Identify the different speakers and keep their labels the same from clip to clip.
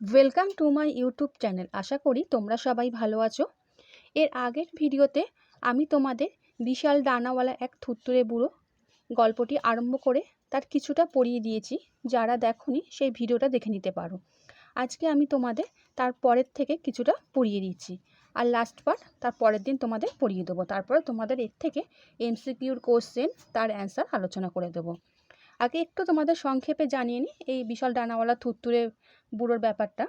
Speaker 1: Welcome to my YouTube channel আশা করি তোমরা সবাই ভালো আছো। এর আগের ভিডিওতে আমি তোমাদের বিশাল ডানাওয়ালা এক থুত্তুরে বুড়ো গল্পটি আরম্ভ করে তার কিছুটা পড়িয়ে দিয়েছি। যারা দেখনি সেই ভিডিওটা দেখে নিতে পারো। আজকে আমি তোমাদের তার পরের থেকে কিছুটা পড়িয়ে দিচ্ছি। আর লাস্ট পার্ট তার পরের দিন তোমাদের পড়িয়ে দেবো। তারপরে তোমাদের এর থেকে এমসিকিউর কোশ্চেন তার অ্যান্সার আলোচনা করে দেবো। আগে একটু তোমাদের সংক্ষেপে জানিয়ে নিই, এই বিশাল ডানাওয়ালা থুত্তুরে বুড়োর ব্যাপারটা।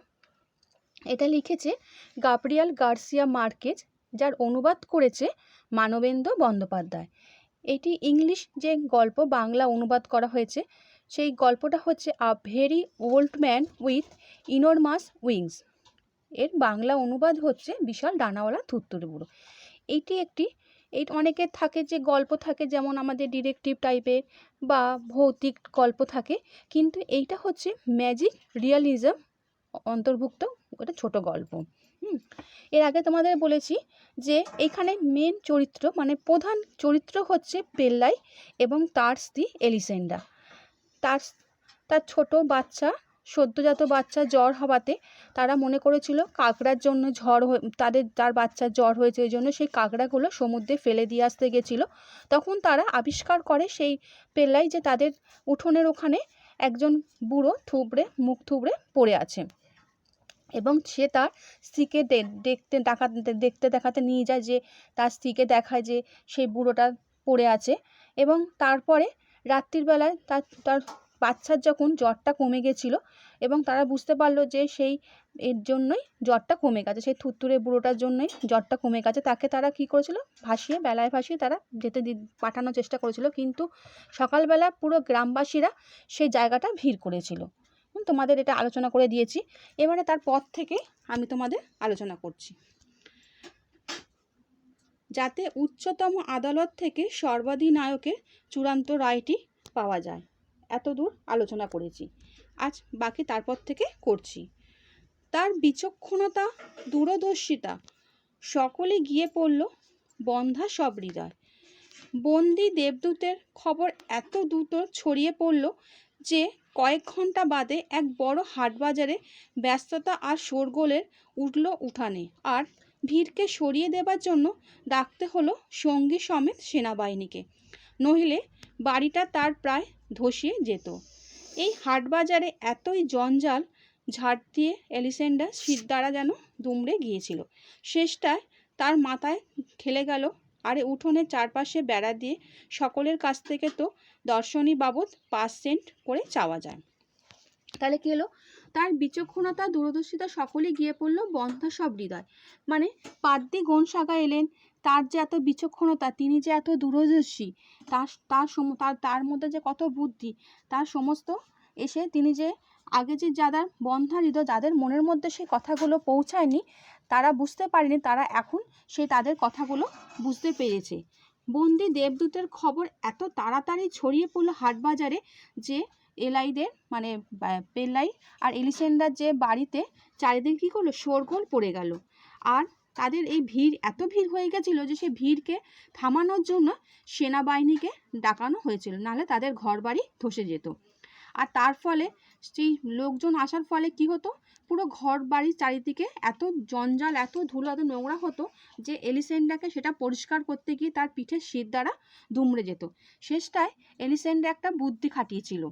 Speaker 1: এটা লিখেছে গাব্রিয়াল গার্সিয়া মার্কেজ, যার অনুবাদ করেছে মানবেন্দ্র বন্দ্যোপাধ্যায়। এটি ইংলিশ যে গল্প বাংলা অনুবাদ করা হয়েছে, সেই গল্পটা হচ্ছে a very old man with enormous wings এর বাংলা অনুবাদ হচ্ছে বিশাল ডানাওয়ালা থুত্তুরে বুড়ো। এইটি একটি এই অনেকের থাকে যে গল্প থাকে যেমন আমাদের ডিটেকটিভ টাইপের বা ভৌতিক গল্প থাকে। কিন্তু এইটা হচ্ছে ম্যাজিক রিয়ালিজম অন্তর্ভুক্ত একটা ছোট গল্প। এর আগে তোমাদের বলেছি যে এখানে মেন চরিত্র মানে প্রধান চরিত্র হচ্ছে পেল্লাই এবং তার স্ত্রী এলিসেন্ডা। তার তার ছোট বাচ্চা সদ্যজাত বাচ্চা জ্বর হওয়াতে তারা মনে করেছিল কাঁকড়ার জন্য ঝড় তাদের তার বাচ্চার জ্বর হয়েছে ওই জন্য সেই কাঁকড়াগুলো সমুদ্রে ফেলে দিয়ে আসতে গেছিল। তখন তারা আবিষ্কার করে সেই পেল্লাই যে তাদের উঠোনের ওখানে একজন বুড়ো থুবড়ে, মুখ থুবড়ে পড়ে আছে। এবং সে তার স্ত্রীকে দেখতে দেখাতে দেখতে দেখাতে নিয়ে যায় যে তার স্ত্রীকে দেখায় যে সেই বুড়োটা পড়ে আছে। এবং তারপরে রাত্রির বেলায় তার তার বাচ্চার যখন জ্বরটা কমে গেছিল এবং তারা বুঝতে পারল যে সেই এর জন্যই জ্বরটা কমে গেছে, সেই থুত্তুরে বুড়োটার জন্যই জ্বরটা কমে গেছে, তাকে তারা কী করেছিল? ভাসিয়ে, বেলায় ভাসিয়ে তারা যেতে পাঠানোর চেষ্টা করেছিল। কিন্তু সকালবেলা পুরো গ্রামবাসীরা সেই জায়গাটা ভিড় করেছিল। তোমাদের এটা আলোচনা করে দিয়েছি। এবারে তার পর থেকে আমি তোমাদের আলোচনা করছি। যাতে উচ্চতম আদালত থেকে সর্বাধিনায়কের চূড়ান্ত রায়টি পাওয়া যায়। এত দূর আলোচনা করেছি। আজ বাকি তারপর থেকে করছি। তার বিচক্ষণতা, দূরদর্শিতা সকলে গিয়ে পড়ল বন্ধা সব হৃদয়। বন্দি দেবদূতের খবর এত দ্রুত ছড়িয়ে পড়ল যে কয়েক ঘণ্টা বাদে এক বড় হাটবাজারে ব্যস্ততা আর শোরগোলের উঠল উঠানে আর ভিড়কে সরিয়ে দেবার জন্য ডাকতে হলো সঙ্গী সমেত সেনাবাহিনীকে। নহিলে বাড়িটা তার প্রায় ধসিয়ে যেত। এই হাটবাজারে এতই জঞ্জাল ঝাড় দিয়ে অ্যালিসেন্ডার এলিসেন্ডার দ্বারা যেন দুমড়ে গিয়েছিল। শেষটায় তার মাথায় খেলে গেল, আরে উঠোনের চারপাশে বেড়া দিয়ে সকলের কাছ থেকে তো দর্শনী বাবদ পাঁচ সেন্ট করে চাওয়া যায়। তাহলে কী হলো? তার বিচক্ষণতা, দূরদর্শিতা সকলে গিয়ে পড়ল বন্ধা সব হৃদয়। মানে পাদ্দি গনসাগা এলেন তার যে এত বিচক্ষণতা, তিনি যে এত দূরদর্শী, তার তার সম, তার তার মধ্যে যে কত বুদ্ধি, তার সমস্ত এসে তিনি যে আগে যে যাদের বন্ধা হৃদয় যাদের মনের মধ্যে সেই কথাগুলো পৌঁছায়নি, তারা বুঝতে পারেনি, তারা এখন সে তাদের কথাগুলো বুঝতে পেরেছে। বন্দি দেবদূতের খবর এত তাড়াতাড়ি ছড়িয়ে পড়ল হাটবাজারে যে এলাইদের মানে পেল্লাই আর এলিসেন্ডার যে বাড়িতে, চারিদিকে কী করল? শোরগোল পড়ে গেল। আর তাদের এই ভিড়, এত ভিড় হয়ে গেছিল যে সেই ভিড়কে থামানোর জন্য সেনাবাহিনীকে ডাকানো হয়েছিল, নাহলে তাদের ঘর বাড়ি ধসে যেত। আর তার ফলে সেই লোকজন আসার ফলে কি হতো? পুরো ঘর বাড়ির চারিদিকে এত জঞ্জাল, এত ধুলো, এত নোংরা হতো যে এলিসেন্ডাকে সেটা পরিষ্কার করতে গিয়ে তার পিঠের শীত দ্বারা দুমড়ে যেত। শেষটায় এলিসেন্ডা একটা বুদ্ধি খাটিয়েছিল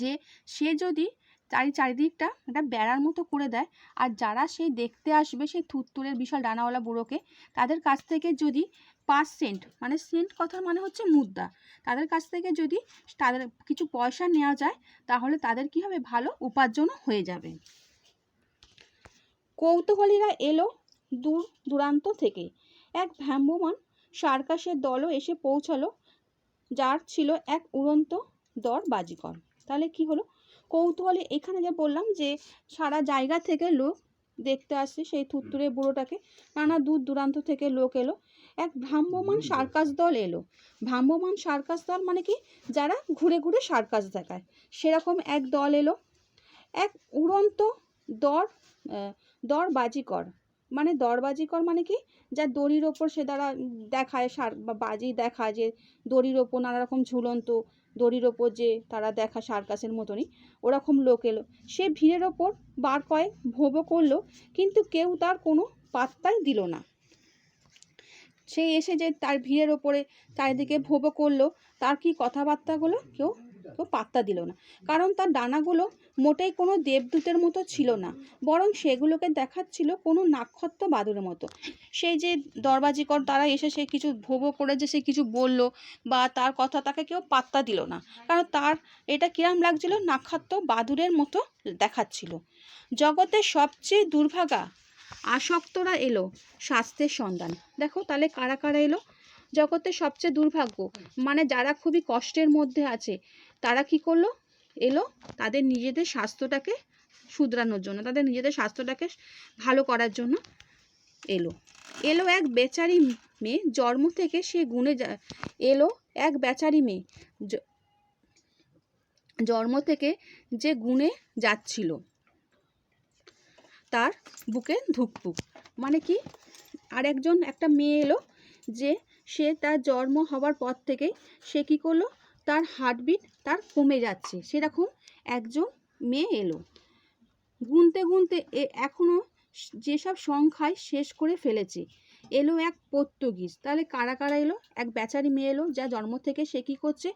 Speaker 1: যে সে যদি চারি, চারিদিকটা একটা বেড়ার মতো করে দেয়। আর যারা সেই দেখতে আসবে, সেই থুত্তুরের বিশাল ডানাওয়ালা বুড়োকে, তাদের কাছ থেকে যদি পাঁচ সেন্ট মানে সেন্ট কথার মানে হচ্ছে মুদ্রা, তাদের কাছ থেকে যদি তাদের কিছু পয়সা নেওয়া যায়, তাহলে তাদের কি হবে? ভালো উপার্জনও হয়ে যাবে। কৌতূহলীরা এলো দূর দূরান্ত থেকে। এক ভ্রাম্যমান সার্কাসের দলও এসে পৌঁছালো, যার ছিল এক উড়ন্ত দর বাজিকর তাহলে কি হলো? কৌতূহলী এখানে যে বললাম যে সারা জায়গা থেকে লোক দেখতে আসছে সেই থুত্তুরে বুড়োটাকে। নানা দূর দূরান্ত থেকে লোক এলো। এক ভ্রাম্যমান সার্কাস দল এলো। ভ্রাম্যমান সার্কাস দল মানে কি? যারা ঘুরে ঘুরে সার্কাস দেখায়। সেরকম এক দল এলো। এক উড়ন্ত দর দর বাজিকর মানে দরবাজিকর মানে কি? যা দড়ির ওপর সে দ্বারা দেখায়, সার, বা বাজি দেখায় যে দড়ির ওপর নানা রকম ঝুলন্ত দড়ির ওপর যে তারা দেখা সার্কাসের মতনই, ওরকম লোক এলো। সে ভিড়ের ওপর বার কয়েক ভোবো করল, কিন্তু কেউ তার কোনো পাত্তাই দিল না। সে এসে যে তার ভিড়ের ওপরে চারিদিকে ভোবো করল, তার কি কথাবার্তাগুলো কেউ কেউ পাত্তা দিল না। কারণ তার ডানাগুলো মোটেই কোনো দেবদূতের মতো ছিল না। বরং সেগুলোকে দেখাচ্ছিল কোনো নাক্ষত্র বাদুরের মতো। সেই যে দরবাজিকর তারা এসে সে কিছু ভোবো করে যে সে কিছু বলল বা তার কথা তাকে কেউ পাত্তা দিল না। কারণ তার এটা কিরাম লাগছিল? নাক্ষত্র বাদুরের মতো দেখাচ্ছিল। জগতের সবচেয়ে দুর্ভাগা আসক্তরা এলো স্বাস্থ্যের সন্ধান। দেখো তাহলে কারা কারা এলো? জগতের সবচেয়ে দুর্ভাগ্য। মানে যারা খুবই কষ্টের মধ্যে আছে তারা কি করল? এলো তাদের নিজেদের স্বাস্থ্যটাকে শুধরানোর জন্য, তাদের নিজেদের স্বাস্থ্যটাকে ভালো করার জন্য এলো। এলো এক বেচারি মেয়ে, জন্ম থেকে সে গুণে এলো এক বেচারি মেয়ে জন্ম থেকে যে গুণে যাচ্ছিল, তার বুকে ধুকপুক। মানে কি? আর একজন, একটা মেয়ে এলো যে সে তার জন্ম হওয়ার পর থেকেই সে কী করল? তার হার্টবিট তার কমে যাচ্ছে। সেরকম একজন মেয়ে এলো। গুনতে গুনতে এ এখনও যেসব সংখ্যায় শেষ করে ফেলেছে, এলো এক পর্তুগিজ। তাহলে কারা কারা এলো? এক বেচারি মেয়ে এলো যা জন্ম থেকে সে কী করছে?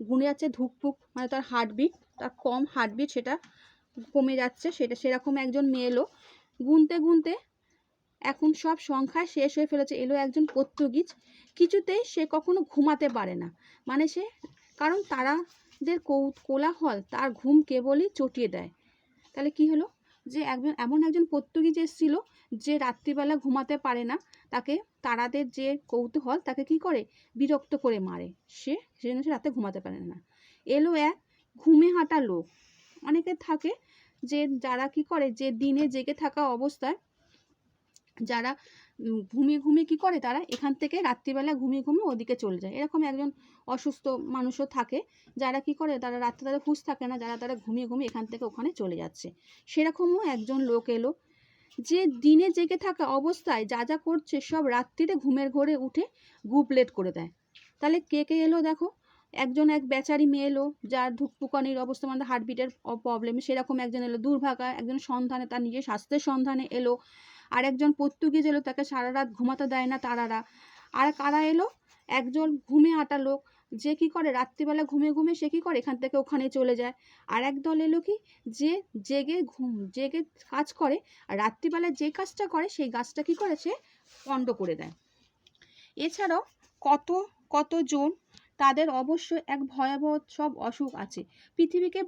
Speaker 1: গুনে যাচ্ছে ধুকপুক মানে তার হার্টবিট তার কম হার্টবিট সেটা কমে যাচ্ছে, সেটা সেরকম একজন মেয়ে এলো। গুনতে গুনতে এখন সব সংখ্যায় শেষ হয়ে ফেলেছে, এলো একজন পর্তুগিজ। কিছুতেই সে কখনো ঘুমাতে পারে না। মানে সে, কারণ তারাদের কৌ- কোলাহল তার ঘুম কেবলই চটিয়ে দেয়। তাহলে কি হলো? যে একজন এমন একজন পর্তুগিজ এসেছিল যে রাত্রিবেলা ঘুমাতে পারে না, তাকে তারাদের যে কৌতূহল তাকে কি করে? বিরক্ত করে মারে। সে সেজন্য সে রাতে ঘুমাতে পারে না। এলো এক ঘুমে হাঁটা লোক। অনেকে থাকে যে যারা কি করে? যে দিনে জেগে থাকা অবস্থায় যারা ঘুমিয়ে ঘুমিয়ে কি করে তারা? এখান থেকে রাত্রিবেলা ঘুমিয়ে ঘুমিয়ে ওদিকে চলে যায়। এরকম একজন অসুস্থ মানুষও থাকে, যারা কি করে? তারা রাত্রে তারা হুঁশ থাকে না, যারা তারা ঘুমিয়ে ঘুমিয়ে এখান থেকে ওখানে চলে যাচ্ছে। সেরকমও একজন লোক এলো, যে দিনে জেগে থাকা অবস্থায় যা যা করছে সব রাত্রিতে ঘুমের ঘরে উঠে গুপলেট করে দেয়। তাহলে কে কে এলো দেখো? একজন এক বেচারি মেয়ে এলো, যার ধুকপুকানির অবস্থা মানে হার্টবিটের প্রবলেম সেরকম একজন এলো, দুর্ভাগা, একজন সন্ধানে তার নিজের স্বাস্থ্যের সন্ধানে এলো। আর একজন পর্তুগিজ এলো, তাকে সারা রাত ঘুমাতে দেয় না তারারা। আর কারা এলো? একজন ঘুমে আটা লোক। যে কি করে? রাত্রিবেলা ঘুমে ঘুমে সে কি করে? এখান থেকে ওখানে চলে যায়। আর এক দল এলো কি? যে জেগে ঘুম, জেগে কাজ করে। আর রাত্রিবেলা যে কাজটা করে, সেই গাছটা কি করে? সে পণ্ড করে দেয়। এছাড়াও কত, কতজন? তাদের অবশ্য এক ভয়াবহ সব অসুখ আছে। পৃথিবীকে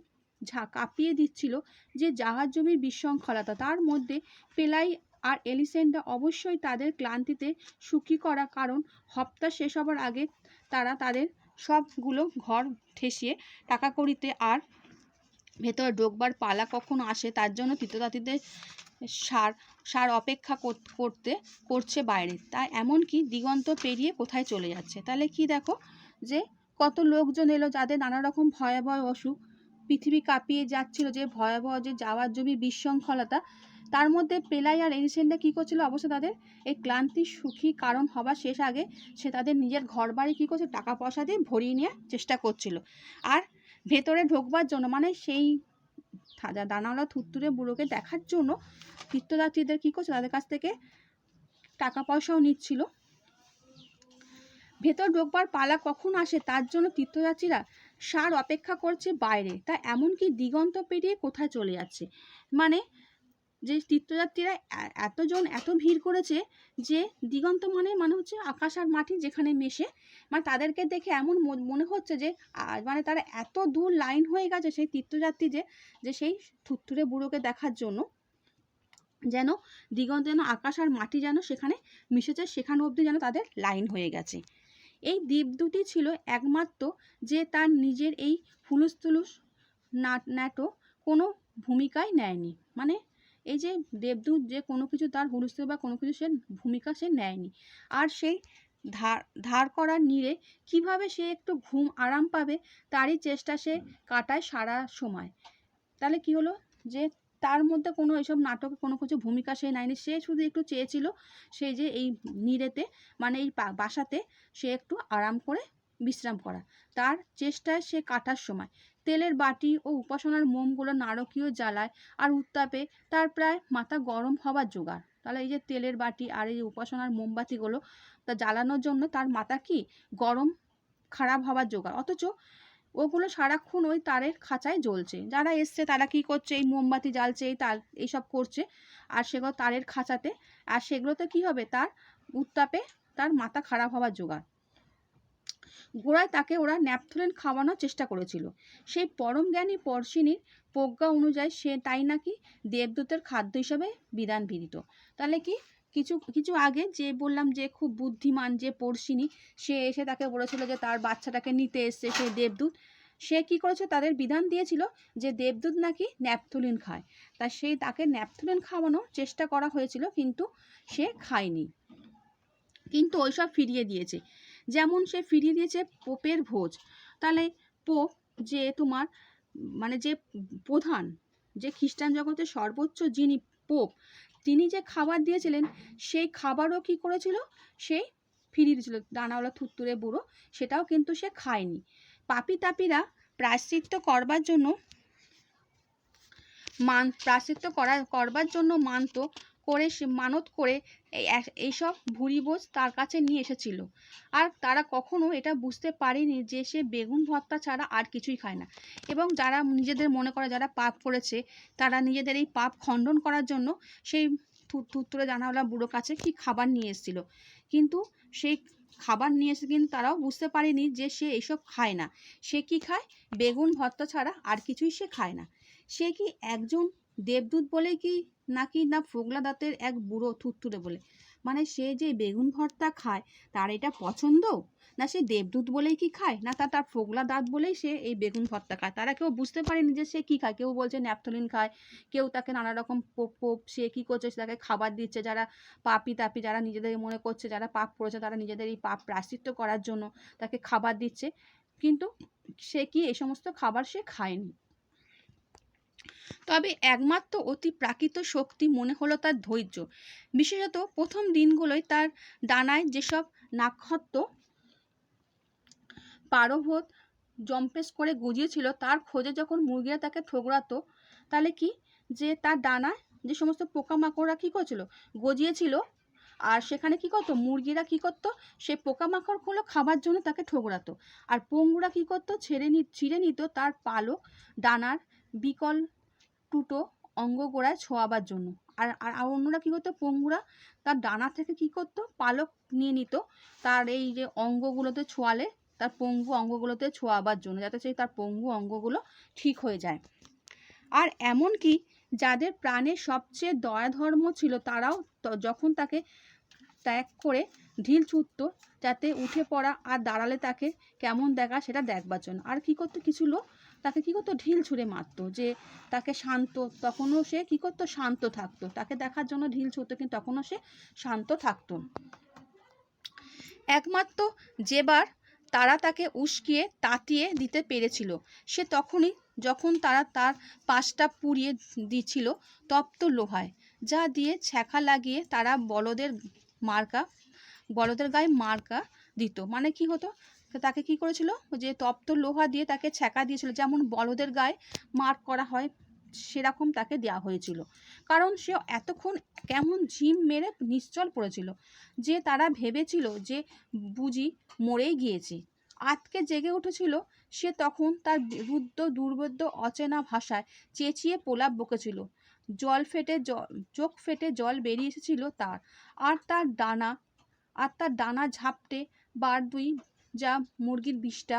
Speaker 1: ঝা, কাঁপিয়ে দিচ্ছিল যে জাহাজ জমির বিশৃঙ্খলতা। তার মধ্যে পেলাই আর এলিসেন্ডা অবশ্যই তাদের ক্লান্তিতে সুখী করা, কারণ হপ্তা শেষ হবার আগে তারা তাদের সবগুলো ঘর ঠেসিয়ে টাকা কড়িতে আর ভেতরে ঢোকবার পালা কখন আসে, তার জন্য তীর্থযাত্রীদের সার সার অপেক্ষা করতে, করছে বাইরে। তাই এমনকি দিগন্ত পেরিয়ে কোথায় চলে যাচ্ছে? তাহলে কি দেখো যে কত লোকজন এলো যাদের নানা রকম ভয়াবহ অসুখ, পৃথিবী কাঁপিয়ে যাচ্ছিল যে ভয়াবহ যে যাওয়ার জমি বিশৃঙ্খলতা তার মধ্যে পেলাই আর এলিসেন্ডা কী করছিল অবশ্য তাদের? এই ক্লান্তি, সুখী কারণ হবার শেষ আগে সে তাদের নিজের ঘর বাড়ি কী করছে টাকা পয়সা দিয়ে ভরিয়ে নেওয়ার চেষ্টা করছিল। আর ভেতরে ঢোকবার জন্য মানে সেই থাজা দানাওয়ালা থুত্তুরে বুড়োকে দেখার জন্য তীর্থযাত্রীদের কী করছে, তাদের কাছ থেকে টাকা পয়সাও নিচ্ছিল। ভেতর ঢোকবার পালা কখন আসে, তার জন্য তীর্থযাত্রীরা সার অপেক্ষা করছে বাইরে। তা এমনকি দিগন্ত পেরিয়ে কোথায় চলে যাচ্ছে? মানে যে তীর্থযাত্রীরা এতজন, এত ভিড় করেছে যে দিগন্ত মানে মানে হচ্ছে আকাশ আর মাটি যেখানে মেশে। মানে তাদেরকে দেখে এমন মন- হচ্ছে যে মানে তারা এত দূর লাইন হয়ে গেছে সেই তীর্থযাত্রী যে যে সেই থুত্তুরে বুড়োকে দেখার জন্য। যেন দিগন্ত যেন আকাশ আর মাটি যেন সেখানে মিশেছে, সেখানে অবধি যেন তাদের লাইন হয়ে গেছে। এই দ্বীপ দুটি ছিল একমাত্র যে তার নিজের এই ফুলুস তুলুস নাট কোনো ভূমিকাই নেয়নি। মানে এই যে দেবদূত যে কোনো কিছু তার হুলস্থুল বা কোনো কিছু সে ভূমিকা সে নেয়নি। আর সেই ধার ধার করার নীড়ে কীভাবে সে একটু ঘুম আরাম পাবে তারই চেষ্টা সে কাটায় সারা সময়। তাহলে কি হলো যে তার মধ্যে কোনো এইসব নাটকে কোনো কিছু ভূমিকা সে নেয়নি। সে শুধু একটু চেয়েছিল সে যে এই নিরেতে মানে এই বাসাতে সে একটু আরাম করে বিশ্রাম করা। তার চেষ্টায় সে কাটার সময়। তেলের বাটি ও উপাসনার মোমগুলো নারকীয় জ্বালায় আর উত্তাপে তার প্রায় মাথা গরম হবার জোগাড়। তাহলে এই যে তেলের বাটি আর এই উপাসনার মোমবাতিগুলো তা জ্বালানোর জন্য তার মাথা কি গরম, খারাপ হবার জোগাড়? অথচ ওগুলো সারাক্ষণ ওই তারের খাঁচায় জ্বলছে। যারা এসছে তারা কি করছে? এই মোমবাতি জ্বালছে, এই তার এইসব করছে। আর সেগুলো তারের খাঁচাতে, আর সেগুলোতে কি হবে? তার উত্তাপে তার মাথা খারাপ হবার জোগাড়। গোড়ায় তাকে ওরা ন্যাপথলিন খাওয়ানোর চেষ্টা করেছিল। সেই পরম জ্ঞানী পর্শিনীর প্রজ্ঞা অনুযায়ী সে তাই নাকি দেবদূতের খাদ্য হিসাবে বিধান বিদিত তাহলে কি কিছু কিছু আগে যে বললাম যে খুব বুদ্ধিমান যে পড়শিনী সে এসে তাকে বলেছিল যে তার বাচ্চাটাকে নিতে এসছে সেই দেবদূত। সে কি করেছে? তাদের বিধান দিয়েছিল যে দেবদূত নাকি ন্যাপথলিন খায়। তা সেই তাকে ন্যাপথলিন খাওয়ানোর চেষ্টা করা হয়েছিল কিন্তু সে খায়নি। কিন্তু ওইসব ফিরিয়ে দিয়েছে। যেমন সে ফিরিয়ে দিয়েছে পোপের ভোজ। তাহলে পোপ যে তোমার মানে যে প্রধান, যে খ্রিস্টান জগতের সর্বোচ্চ যিনি পোপ, তিনি যে খাবার দিয়েছিলেন, সেই খাবারও কি করেছিল? সেই ফিরিয়ে দিয়েছিল। দানাওয়ালা থুত্তুরে বুড়ো, সেটাও কিন্তু সে খায়নি। পাপি তাপিরা প্রায়শ্চিত্ত করবার জন্য মান, প্রায়শ্চিত্ত করা, করবার জন্য মানত করে সে মানত করে এইসব ভুরিবোজ তার কাছে নিয়ে এসেছিল। আর তারা কখনো এটা বুঝতে পারেনি যে সে বেগুন ভর্তা ছাড়া আর কিছুই খায় না। এবং যারা নিজেদের মনে করে যারা পাপ করেছে, তারা নিজেদের এই পাপ খণ্ডন করার জন্য সেই থুত্তুরে জানাওয়ালা বুড়ো কাছে কি খাবার নিয়ে এসেছিল। কিন্তু সেই খাবার নিয়ে এসে কিন্তু তারাও বুঝতে পারেনি যে সে এইসব খায় না। সে কি খায়? বেগুন ভর্তা ছাড়া আর কিছুই সে খায় না। সে কি একজন দেবদূত বলে কি নাকি না ফোগলা দাঁতের এক বুড়ো থুত্তুরে বলে? মানে সে যে বেগুন ভর্তা খায়, তার এটা পছন্দ? না সে দেবদূত বলেই কি খায়? না তা তার ফোগলা দাঁত বলেই সে এই বেগুন ভর্তা খায়? তারা কেউ বুঝতে পারেনি যে সে কি খায়? কেউ বলছে ন্যাপথলিন খায়, কেউ তাকে নানা রকম পোপ পোপ, সে কি করছে? সে তাকে খাবার দিচ্ছে যারা পাপি তাপি, যারা নিজেদের মনে করছে, যারা পাপ করেছে, তারা নিজেদের এই পাপ প্রায়শ্চিত্ত করার জন্য তাকে খাবার দিচ্ছে। কিন্তু সে কি এই সমস্ত খাবার সে খায়নি? তবে একমাত্র অতি প্রাকৃত শক্তি মনে হলো তার ধৈর্য। বিশেষত প্রথম দিনগুলোয় তার ডানায় যেসব নাক্ষত্র পারভূত জম্পেস করে গুজিয়েছিল, তার খোঁজে যখন মুরগিরা তাকে ঠোকরাতো, তাহলে কি যে তার ডানায় যে সমস্ত পোকামাকড়রা কী করছিল? গজিয়েছিল, আর সেখানে কি করতো? মুরগিরা কি করতো? সেই পোকামাকড়গুলো খাবার জন্য তাকে ঠোকরাতো। আর পঙ্গুরা কি করতো? ছেড়ে নি ছিঁড়ে নিত তার পালক ডানার বিকল, টুটো অঙ্গ গোড়ায় ছোঁয়াবার জন্য। আর আর আর অন্যরা কী করতো? পঙ্গুরা তার ডানা থেকে কি করতো? পালক নিয়ে নিত। তার এই যে অঙ্গগুলোতে ছোঁয়ালে, তার পঙ্গু অঙ্গগুলোতে ছোঁয়াবার জন্য, যাতে সেই তার পঙ্গু অঙ্গগুলো ঠিক হয়ে যায়। আর এমন কি যাদের প্রাণে সবচেয়ে দয়া ধর্ম ছিল, তারাও যখন তাকে ত্যাগ করে ঢিল ছুটত যাতে উঠে পড়া আর দাঁড়ালে তাকে কেমন দেখা সেটা দেখবার জন্য। আর কি করতো? কিছু লোক তাকে কি করতো? ঢিল ছুঁড়ে মারতো যে তাকে শান্ত, তখনও সে কি করতো? শান্ত থাকতো। তাকে দেখার জন্য ঢিল ছুঁড়তো, কিন্তু তখনও সে শান্ত থাকতো। একমাত্র যেবার তারা তাকে উস্কিয়ে, তাতিয়ে দিতে পেরেছিল, সে তখনই যখন তারা তার পাশটা পুড়িয়ে দিছিল তপ্ত লোহায়, যা দিয়ে ছ্যাঁকা লাগিয়ে তারা বলদের মার্কা, বলদের গায়ে মার্কা দিত। মানে কি হতো? তো তাকে কি করেছিল? যে তপ্ত লোহা দিয়ে তাকে ছ্যাঁকা দিয়েছিল। যেমন বলদের গায়ে মার্ক করা হয়, সেরকম তাকে দেওয়া হয়েছিল। কারণ সে এতক্ষণ কেমন ঝিম মেরে নিশ্চল পড়েছিল যে তারা ভেবেছিল যে বুঝি মরেই গিয়েছে। আতকে জেগে উঠেছিল, সে তখন তার রুদ্ধ, দুর্বোধ্য, অচেনা ভাষায় চেঁচিয়ে প্রলাপ বকেছিল। জল ফেটে চোখ ফেটে জল বেরিয়ে এসেছিল তার। আর তার ডানা, আর তার ডানা ঝাপটে বার দুই যা মুরগির বিষটা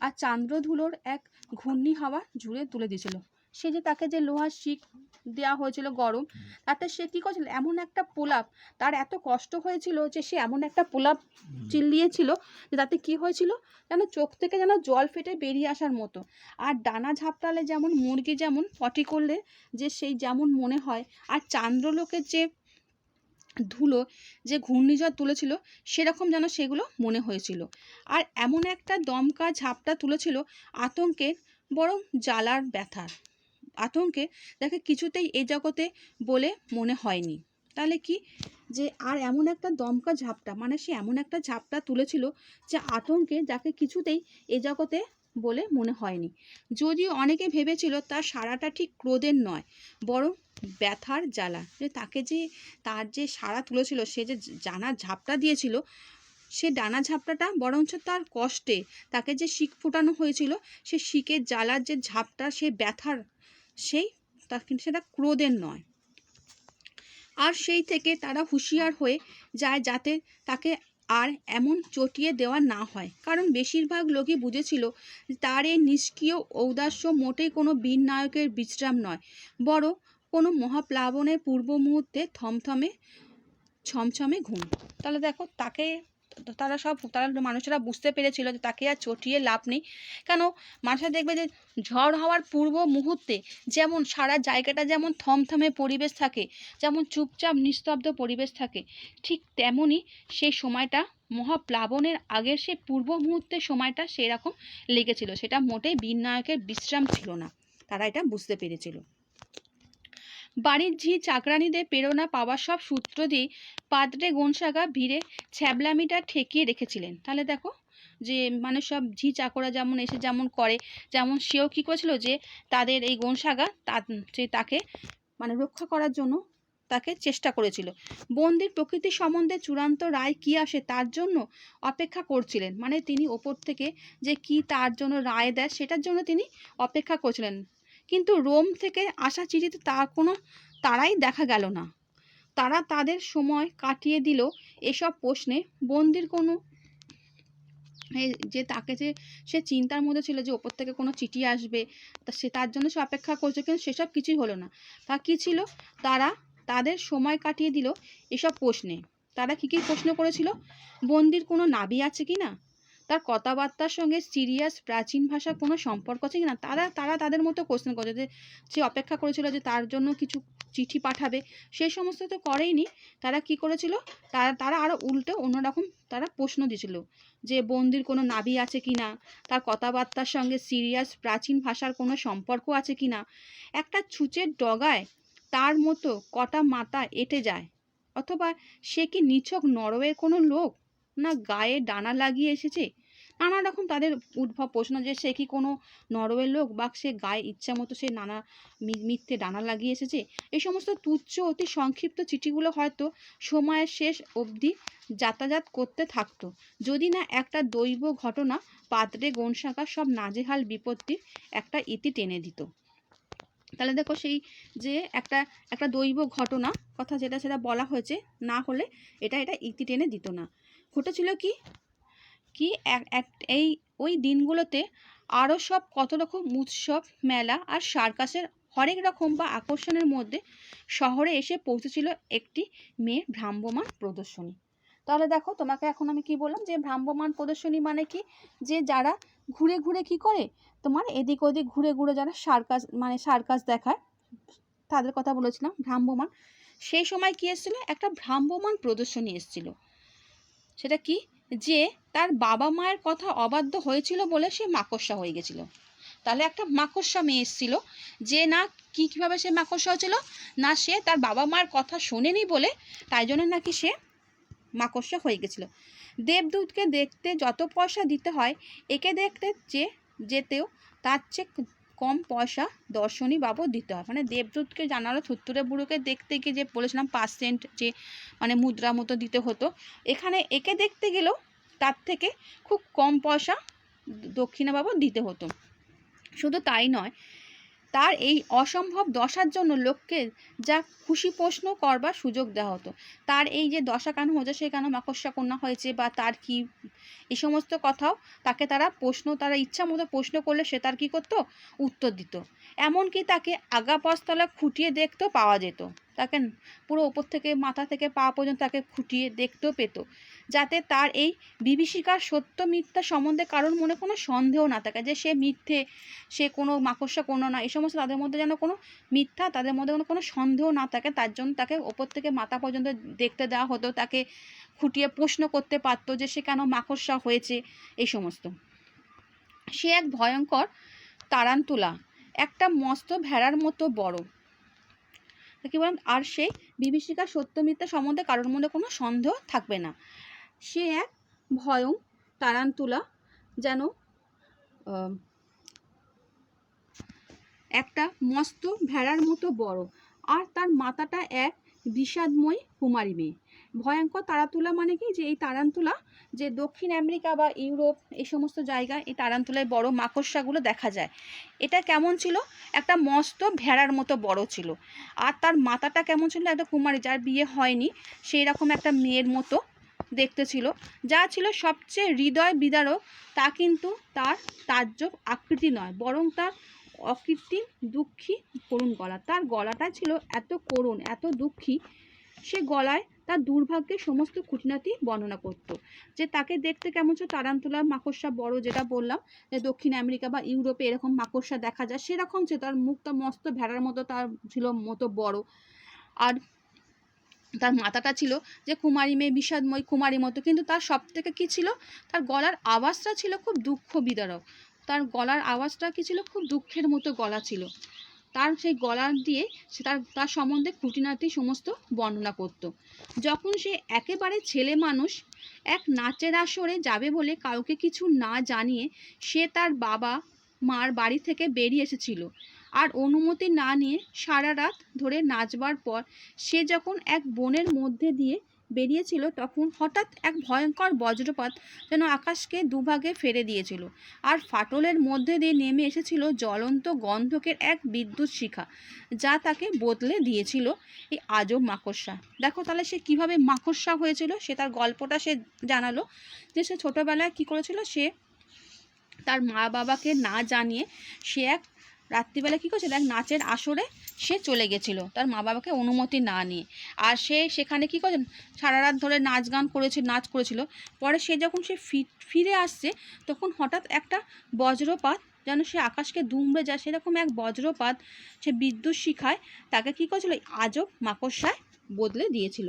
Speaker 1: আর চান্দ্রধুলোর এক ঘূর্ণি হাওয়া ঝুড়ে তুলে দিয়েছিল। সে যে তাকে যে লোহার শিক দেওয়া হয়েছিল গরম, তাতে সে কী করেছিল? এমন একটা পোলাপ, তার এত কষ্ট হয়েছিল যে সে এমন একটা পোলাপ চিল্লিয়েছিল যে তাতে কি হয়েছিল? যেন চোখ থেকে যেন জল ফেটে বেরিয়ে আসার মতো। আর ডানা ঝাপটালে যেমন মুরগি যেমন পটি করলে যে সেই যেমন মনে হয়, আর চান্দ্রলোকের যে ধুলো যে ঘূর্ণিঝড় তুলেছিল, সেরকম যেন সেগুলো মনে হয়েছিল। আর এমন একটা দমকা ঝাপটা তুলেছিল আতঙ্কের বরং জ্বালার ব্যথার আতঙ্কে তাকে কিছুতেই এ জগতে বলে মনে হয়নি। তাহলে কি যে আর এমন একটা দমকা ঝাপটা মানে সে এমন একটা ঝাপটা তুলেছিল যে আতঙ্কে যাকে কিছুতেই এ জগতে বলে মনে হয়নি। যদিও অনেকে ভেবেছিল তার সারাটা ঠিক ক্রোধের নয়, বরং ব্যথার জ্বালা। যে তাকে যে, তার যে সারা তুলেছিল, সে যে জানা ঝাপটা দিয়েছিল, সে ডানা ঝাপটাটা বরঞ্চ তার কষ্টে তাকে যে শিক ফোটানো হয়েছিল, সে শিকের জ্বালার যে ঝাপটা, সে ব্যথার, সেই তা কিন্তু সেটা ক্রোধের নয়। আর সেই থেকে তারা হুঁশিয়ার হয়ে যায় যাতে তাকে আর এমন চটিয়ে দেওয়া না হয়। কারণ বেশিরভাগ লোকই বুঝেছিল তার এই নিষ্ক্রিয় ঔদাস্য মোটেই কোনো বীর নায়কের বিশ্রাম নয়। বড় কোনো মহাপ্লাবনের পূর্ব মুহূর্তে থমথমে, ছমছমে ঘুম। তাহলে দেখো, তাকে তারা সব, তারা মানুষেরা বুঝতে পেরেছিল যে তাকে আর চটিয়ে লাভ নেই। কেন? মানুষরা দেখবে যে ঝড় হওয়ার পূর্ব মুহূর্তে যেমন সারা জায়গাটা যেমন থমথমে পরিবেশ থাকে, যেমন চুপচাপ নিস্তব্ধ পরিবেশ থাকে, ঠিক তেমনই সেই সময়টা মহাপ্লাবনের আগের সেই পূর্ব মুহূর্তের সময়টা সেরকম লেগেছিল। সেটা মোটেই বীর নায়কের বিশ্রাম ছিল না। তারা এটা বুঝতে পেরেছিল। বাড়ির ঝি চাকরানিদের প্রেরণা পাওয়ার সব সূত্র দিয়ে পাদ্রে গনসাগা ভিড়ে ছ্যাবলামিটা ঠেকিয়ে রেখেছিলেন। তাহলে দেখো যে মানে সব ঝি চাকরা যেমন এসে যেমন করে, যেমন সেও কী করেছিল যে, তাদের এই গনসাগা তা তাকে মানে রক্ষা করার জন্য তাকে চেষ্টা করেছিল। বন্দির প্রকৃতি সম্বন্ধে চূড়ান্ত রায় কী আসে তার জন্য অপেক্ষা করছিলেন। মানে তিনি ওপর থেকে যে কি তার জন্য রায় দেয় সেটার জন্য তিনি অপেক্ষা করছিলেন। কিন্তু রোম থেকে আসা চিঠিতে তার কোনো, তারাই দেখা গেল না। তারা তাদের সময় কাটিয়ে দিল এসব প্রশ্নে। বন্দির কোনো যে তাকে যে, সে চিন্তার মধ্যে ছিল যে ওপর থেকে কোনো চিঠি আসবে, তা সে তার জন্য সে অপেক্ষা করছে কিন্তু সেসব কিছুই হলো না। তা কী ছিল? তারা তাদের সময় কাটিয়ে দিল এসব প্রশ্নে। তারা কী কী প্রশ্ন করেছিল? বন্দির কোনো নাবি আছে কি না তার কথাবার্তার সঙ্গে সিরিয়াস প্রাচীন ভাষার কোনো সম্পর্ক আছে কি না তারা তারা তাদের মতো কোশ্চেন করে যে, সে অপেক্ষা করেছিল যে তার জন্য কিছু চিঠি পাঠাবে। সেই সমস্ত তো করেইনি। তারা কি করেছিল? তারা তারা আরও উল্টে অন্যরকম তারা প্রশ্ন দিয়েছিল যে, বন্দির কোনো নাভি আছে কি না তার কথাবার্তার সঙ্গে সিরিয়াস প্রাচীন ভাষার কোনো সম্পর্ক আছে কি না একটা ছুঁচের ডগায় তার মতো কটা মাথা এঁটে যায়। অথবা সে কি নিছক নরওয়ের কোনো লোক? না গায়ে ডানা লাগিয়ে এসেছে? নানা রকম তাদের উদ্ভব প্রশ্ন যে সে কি কোনো নরওয়ের লোক বা সে গায়ে ইচ্ছা মতো সে নানা মিথ্যে ডানা লাগিয়ে এসেছে? এই সমস্ত তুচ্ছ, অতি সংক্ষিপ্ত চিঠিগুলো হয়তো সময়ের শেষ অবধি যাতায়াত করতে থাকতো। যদি না একটা দৈব ঘটনা পাত্রে গনশাখা সব নাজেহাল বিপত্তির একটা ইতি টেনে দিত। তাহলে দেখো সেই যে একটা একটা দৈব ঘটনা, কথা যেটা সেটা বলা হয়েছে, না হলে এটা এটা ইতি টেনে দিত না। ঘটেছিল কি? কি এই, ওই দিনগুলোতে আরও সব কত রকম উৎসব, মেলা আর সার্কাসের হরেক রকম বা আকর্ষণের মধ্যে শহরে এসে পৌঁছেছিল একটি মেয়ে ভ্রাম্যমান প্রদর্শনী। তাহলে দেখো, তোমাকে এখন আমি কি বললাম যে ভ্রাম্যমান প্রদর্শনী মানে কি? যে যারা ঘুরে ঘুরে কি করে? তোমার এদিক ওদিক ঘুরে ঘুরে যারা সার্কাস মানে সার্কাস দেখায়, তাদের কথা বলেছিলাম ভ্রাম্যমান সেই সময় কি এসেছিল? একটা ভ্রাম্যমান প্রদর্শনী এসেছিল। সেটা কি? যে তার বাবা মায়ের কথা অবাধ্য হয়েছিল বলে সে মাকড়সা হয়ে গেছিল। তাহলে একটা মাকড়সা মেয়ে এসেছিল যে না কী কীভাবে সে মাকড়সা হয়েছিল? না সে তার বাবা মায়ের কথা শোনেনি বলে তাই জন্য নাকি সে মাকড়সা হয়ে গেছিল। দেবদূতকে দেখতে যত পয়সা দিতে হয়, একে দেখতে যে যেতেও তার চেয়ে কম পয়সা দর্শনী বাবদ দিতে হয়। মানে দেবদূতকে জানালো, থুত্তুরে বুড়োকে দেখতে গিয়ে যে বলেছিলাম পার্সেন্ট যে মানে মুদ্রা মতো দিতে হতো, এখানে একে দেখতে গেলেও তার থেকে খুব কম পয়সা দক্ষিণা বাবদ দিতে হতো। শুধু তাই নয় তার এই অসম্ভব দশার জন্য লোককে যা খুশি প্রশ্ন করবার সুযোগ দেওয়া হতো। তার এই যে দশা কেন হয়েছে সে কেন মাকস্যা কন্যা হয়েছে বা তার কি এই সমস্ত কথাও তাকে তারা প্রশ্ন, তারা ইচ্ছা মতো প্রশ্ন করলে সে তার কী করতো? উত্তর দিত। এমনকি তাকে আগা পস্তলা খুঁটিয়ে দেখতেও পাওয়া যেত। তাকে পুরো ওপর থেকে মাথা থেকে পা পর্যন্ত তাকে খুঁটিয়ে দেখতেও পেত। যাতে তার এই বিভীষিকার সত্য মিথ্যা সম্বন্ধে কারোর মনে কোনো সন্দেহ না থাকে যে সে মিথ্যে, সে কোনো মাকড়সা কোনো না, এই সমস্ত তাদের মধ্যে যেন কোনো মিথ্যা, তাদের মধ্যে কোনো কোনো সন্দেহ না থাকে, তার জন্য তাকে ওপর থেকে মাথা পর্যন্ত দেখতে দেওয়া হতো, তাকে খুঁটিয়ে প্রশ্ন করতে পারতো যে সে কেন মাকড়সা হয়েছে, এই সমস্ত। সে এক ভয়ঙ্কর তারান্তুলা, একটা মস্ত ভেড়ার মতো বড়। কী বলেন আর সেই বিভীষিকার সত্য মিথ্যা সম্বন্ধে কারোর মধ্যে কোনো সন্দেহ থাকবে না। সে এক ভয়ং তারান্তুলা যেন একটা মস্ত ভেড়ার মতো বড়, আর তার মাথাটা এক বিষাদময় কুমারী মেয়ে। ভয়ঙ্কর তারাতুলা মানে কি? যে এই তারান্তুলা, যে দক্ষিণ আমেরিকা বা ইউরোপ এই সমস্ত জায়গায় এই তারান্তুলায় বড় মাকড়সাগুলো দেখা যায়। এটা কেমন ছিল? একটা মস্ত ভেড়ার মতো বড় ছিল। আর তার মাথাটা কেমন ছিল একটা কুমারী, যার বিয়ে হয়নি, সেই রকম একটা মেয়ের মতো দেখতে ছিল। যা ছিল সবচেয়ে হৃদয় বিদারক, তা কিন্তু তার তাজ্জব আকৃতি নয়, বরং তার অকৃত্রিম দুঃখী করুণ গলা। তার গলাটা ছিল এত করুণ, এত দুঃখী, সে গলায় তার দুর্ভাগ্যের সমস্ত খুঁটিনাটি বর্ণনা করত। যে তাকে দেখতে কেমন ছিল তারান্তুলা মাকড়সা বড় যেটা বললাম, যে দক্ষিণ আমেরিকা বা ইউরোপে এরকম মাকড়সা দেখা যায়, সেরকম ছিল তার মুখটা মস্ত ভেড়ার মতো, তার ছিল মতো বড়। আর তার মাথাটা ছিল যে কুমারী মেয়ে, বিষাদময় কুমারী মতো, কিন্তু তার সব থেকে কী ছিল? তার গলার আওয়াজটা ছিল খুব দুঃখ বিদারক তার গলার আওয়াজটা কী ছিল? খুব দুঃখের মতো গলা ছিল। তার সেই গলা দিয়ে সে তার তার সম্বন্ধে খুঁটিনাটি সমস্ত বর্ণনা করত। যখন সে একেবারে ছেলে মানুষ, এক নাচের আসরে যাবে বলে কাউকে কিছু না জানিয়ে সে তার বাবা মার বাড়ি থেকে বেরিয়ে এসেছিল। আর অনুমতি না নিয়ে সারা রাত ধরে নাচবার পর সে যখন এক বনের মধ্যে দিয়ে বেরিয়েছিল তখন হঠাৎ এক ভয়ঙ্কর বজ্রপাত যেন আকাশকে দুভাগে ফেরে দিয়েছিল। আর ফাটলের মধ্যে দিয়ে নেমে এসেছিল জ্বলন্ত গন্ধকের এক বিদ্যুৎ শিখা, যা তাকে বদলে দিয়েছিল এই আজব মাকড়সা। দেখো তাহলে সে কীভাবে মাকড়সা হয়েছিল সে তার গল্পটা সে জানালো যে সে ছোটোবেলায় কী করেছিল, সে তার মা বাবাকে না জানিয়ে সে এক রাত্রিবেলা কী করেছিল এক নাচের আসরে সে চলে গেছিল, তার মা বাবাকে অনুমতি না নিয়ে। আর সে সেখানে কী করেছেন সারা রাত ধরে নাচ গান করেছিল নাচ করেছিল। পরে সে যখন সে ফিরে আসছে, তখন হঠাৎ একটা বজ্রপাত, যেন সে আকাশকে দুমড়ে যায়, সেরকম এক বজ্রপাত সে বিদ্যুৎ শিখায়, তাকে কী করেছিল? আজব মাকড়সায় বদলে দিয়েছিল।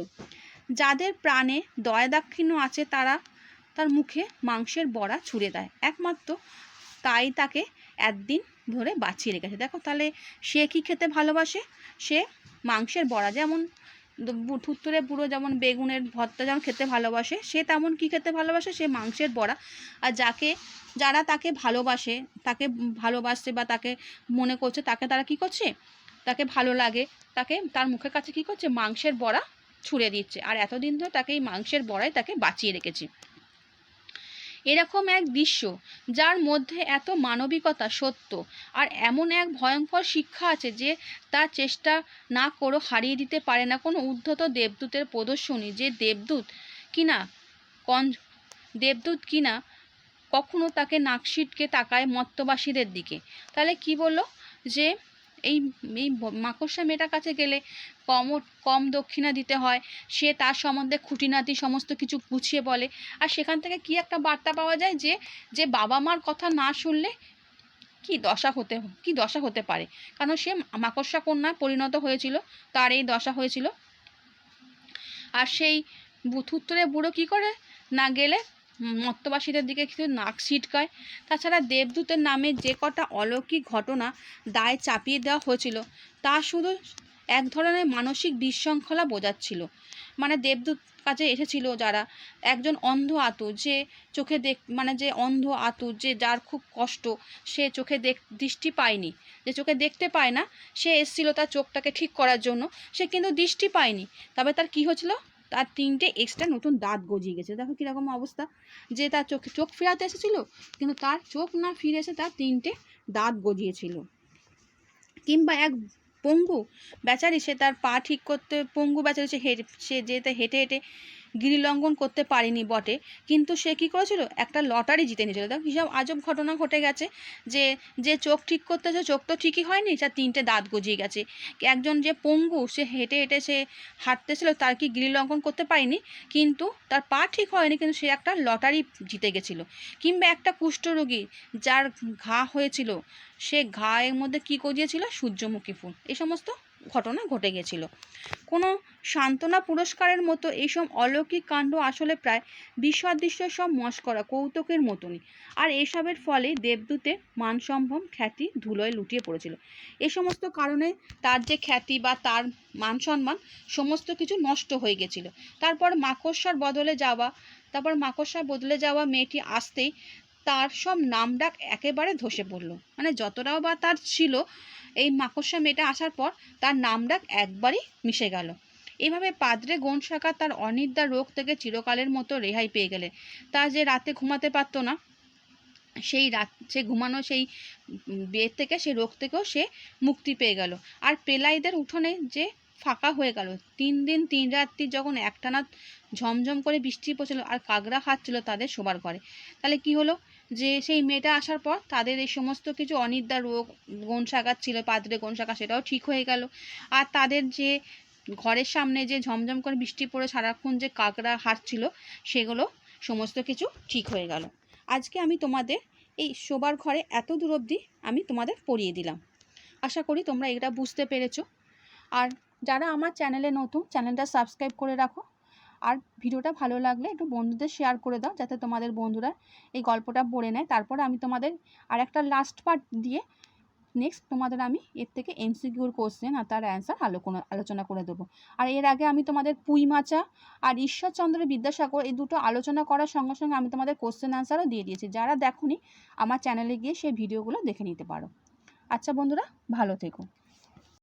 Speaker 1: যাদের প্রাণে দয়া দাক্ষিণ্য আছে, তারা তার মুখে মাংসের বড়া ছুঁড়ে দেয়। একমাত্র তাই তাকে একদিন ধরে বাঁচিয়ে রেখেছে। দেখো তাহলে সে কি খেতে ভালোবাসে? সে মাংসের বড়া যেমন থুত্তুরে বুড়ো যেমন বেগুনের ভর্তা যেমন খেতে ভালোবাসে, সে তেমন কি খেতে ভালোবাসে? সে মাংসের বড়া। আর যাকে, যারা তাকে ভালোবাসে, তাকে ভালোবাসছে বা তাকে মনে করছে, তাকে তারা কি করছে? তাকে ভালো লাগে, তাকে তার মুখের কাছে কি করছে? মাংসের বড়া ছুঁড়ে দিচ্ছে। আর এতদিন ধরে তাকে এই মাংসের বড়াই তাকে বাঁচিয়ে রেখেছে। এরকম এক দৃশ্য, যার মধ্যে এত মানবিকতা সত্য, আর এমন এক ভয়ঙ্কর শিক্ষা আছে যে তার চেষ্টা না করেও হারিয়ে দিতে পারে না কোনো উদ্ধত দেবদূতের প্রদর্শনী, যে দেবদূত কিনা কন, দেবদূত কিনা কখনো তাকে নাকশিটকে তাকায় মত্তবাসীদের দিকে। তাহলে কি বলল? যে এই এই মাকড়সা মেয়েটার কাছে গেলে কম কম দক্ষিণা দিতে হয়। সে তার সম্বন্ধে খুঁটিনাটি সমস্ত কিছু গুছিয়ে বলে। আর সেখান থেকে কি একটা বার্তা পাওয়া যায় যে যে বাবা মার কথা না শুনলে কি দশা হতে, কি দশা হতে পারে? কারণ সে মাকড়সা কন্যায় পরিণত হয়েছিল, তার এই দশা হয়েছিল। আর সেই বুথুত্তরে বুড়ো কি করে? না গেলে মত্তবাসীদের দিকে কিছু নাক ছিটকায়। তাছাড়া দেবদূতের নামে যে কটা অলৌকিক ঘটনা দায় চাপিয়ে দেওয়া হয়েছিল, তা শুধু এক ধরনের মানসিক বিশৃঙ্খলা বোঝাচ্ছিল। মানে দেবদূত কাছে এসেছিল যারা একজন অন্ধ আতু, যে চোখে দেখ মানে যে অন্ধ আতু, যে যার খুব কষ্ট, সে চোখে দেখ, দৃষ্টি পায়নি। যে চোখে দেখতে পায় না, সে এসেছিল তার চোখটাকে ঠিক করার জন্য, সে কিন্তু দৃষ্টি পায়নি। তবে তার কি হয়েছিল? তার তিনটে এক্সট্রা নতুন দাঁত গজিয়ে গেছে। দেখো কীরকম অবস্থা। যে তার চোখে, চোখ ফেরাতে এসেছিল, কিন্তু তার চোখ না ফিরে এসে তার তিনটে দাঁত গজিয়েছিল। কিংবা এক পঙ্গু বেচারি, সে তার পা ঠিক করতে, পঙ্গু বেচারি, সে সে যেতে হেঁটে হেঁটে গিরিলঙ্ঘন করতে পারেনি বটে। কিন্তু সে কী করেছিল? একটা লটারি জিতে নিয়েছিল। দেখো, হিসাব আজব ঘটনা ঘটে গেছে যে যে চোখ ঠিক করতেছে চোখ তো ঠিকই হয়নি, তার তিনটে দাঁত গজিয়ে গেছে। একজন যে পঙ্গু, সে হেঁটে হেঁটে সে হাঁটতেছিল, তার কি গিরিলঙ্ঘন করতে পারেনি? কিন্তু তার পা ঠিক হয়নি, কিন্তু সে একটা লটারি জিতে গেছিল। কিংবা একটা কুষ্ঠরোগী যার ঘা হয়েছিল, সে ঘায়ের মধ্যে কী গজিয়েছিল? সূর্যমুখী ফুল। এই সমস্ত ঘটনা ঘটে গেছিল। কোনো সান্ত্বনা পুরস্কারের মতো এইসব অলৌকিক কাণ্ড আসলে প্রায় বিসদৃশ্য সব মস্করা কৌতুকের মতনই। আর এসবের ফলে দেবদূতের মানসম্ভ্রম খ্যাতি ধুলোয় লুটিয়ে পড়েছিল। এ সমস্ত কারণে তার যে খ্যাতি বা তার মান সম্মান সমস্ত কিছু নষ্ট হয়ে গেছিল। তারপর মাকড়সার বদলে যাওয়া, তারপর মাকড়সার বদলে যাওয়া মেয়েটি আসতেই তার সব নাম ডাক একেবারে ধসে পড়ল। মানে যতটাও বা তার ছিল এই মাকড়সা মেয়েটা আসার পর তার নাম ডাক একবারই মিশে গেল। এভাবে পাদ্রে গনশাকা তার অনিদ্রা রোগ থেকে চিরকালের মতো রেহাই পেয়ে গেলেন তা যে রাতে ঘুমাতে পারতো না, সেই রাত সে ঘুমানো সেই বেদ থেকে, সেই রোগ থেকেও সে মুক্তি পেয়ে গেল। আর পেলাইদের উঠোনে যে ফাঁকা হয়ে গেল। তিন দিন, তিন রাত্রি যখন একটানা ঝমঝম করে বৃষ্টি পড়ছিল আর কাগড়া খাচ্ছিল তাদের শোবার ঘরে। তাহলে কি হলো? যে সেই মেয়েটা আসার পর তাদের এই সমস্ত কিছু অনিদ্রা রোগ গনশাকার ছিল, পাদ্রে গনশাকা সেটাও ঠিক হয়ে গেল। আর তাদের যে ঘরের সামনে যে ঝমঝম করে বৃষ্টি পড়ে সারাক্ষণ যে কাকড়া হাঁটছিল সেগুলো সমস্ত কিছু ঠিক হয়ে গেল। আজকে আমি তোমাদের এই শোবার ঘরে এত দূর অবধি আমি তোমাদের পড়িয়ে দিলাম। আশা করি তোমরা এটা বুঝতে পেরেছ। আর যারা আমার চ্যানেলে নতুন, চ্যানেলটা সাবস্ক্রাইব করে রাখো। আর ভিডিওটা ভালো লাগলে একটু বন্ধুদের শেয়ার করে দাও, যাতে তোমাদের বন্ধুরা এই গল্পটা পড়ে নেয়। তারপর আমি তোমাদের আর একটা লাস্ট পার্ট দিয়ে নেক্সট তোমাদের আমি এর থেকে এমসিকিউর কোশ্চেন আর তার অ্যান্সার আলোচনা আলোচনা করে দেবো। আর এর আগে আমি তোমাদের পুঁই মাচা আর ঈশ্বরচন্দ্র বিদ্যাসাগর এই দুটো আলোচনা করার সঙ্গে সঙ্গে আমি তোমাদের কোশ্চেন অ্যান্সারও দিয়ে দিয়েছি। যারা দেখোনি, আমার চ্যানেলে গিয়ে সেই ভিডিওগুলো দেখে নিতে পারো। আচ্ছা বন্ধুরা, ভালো থেকো।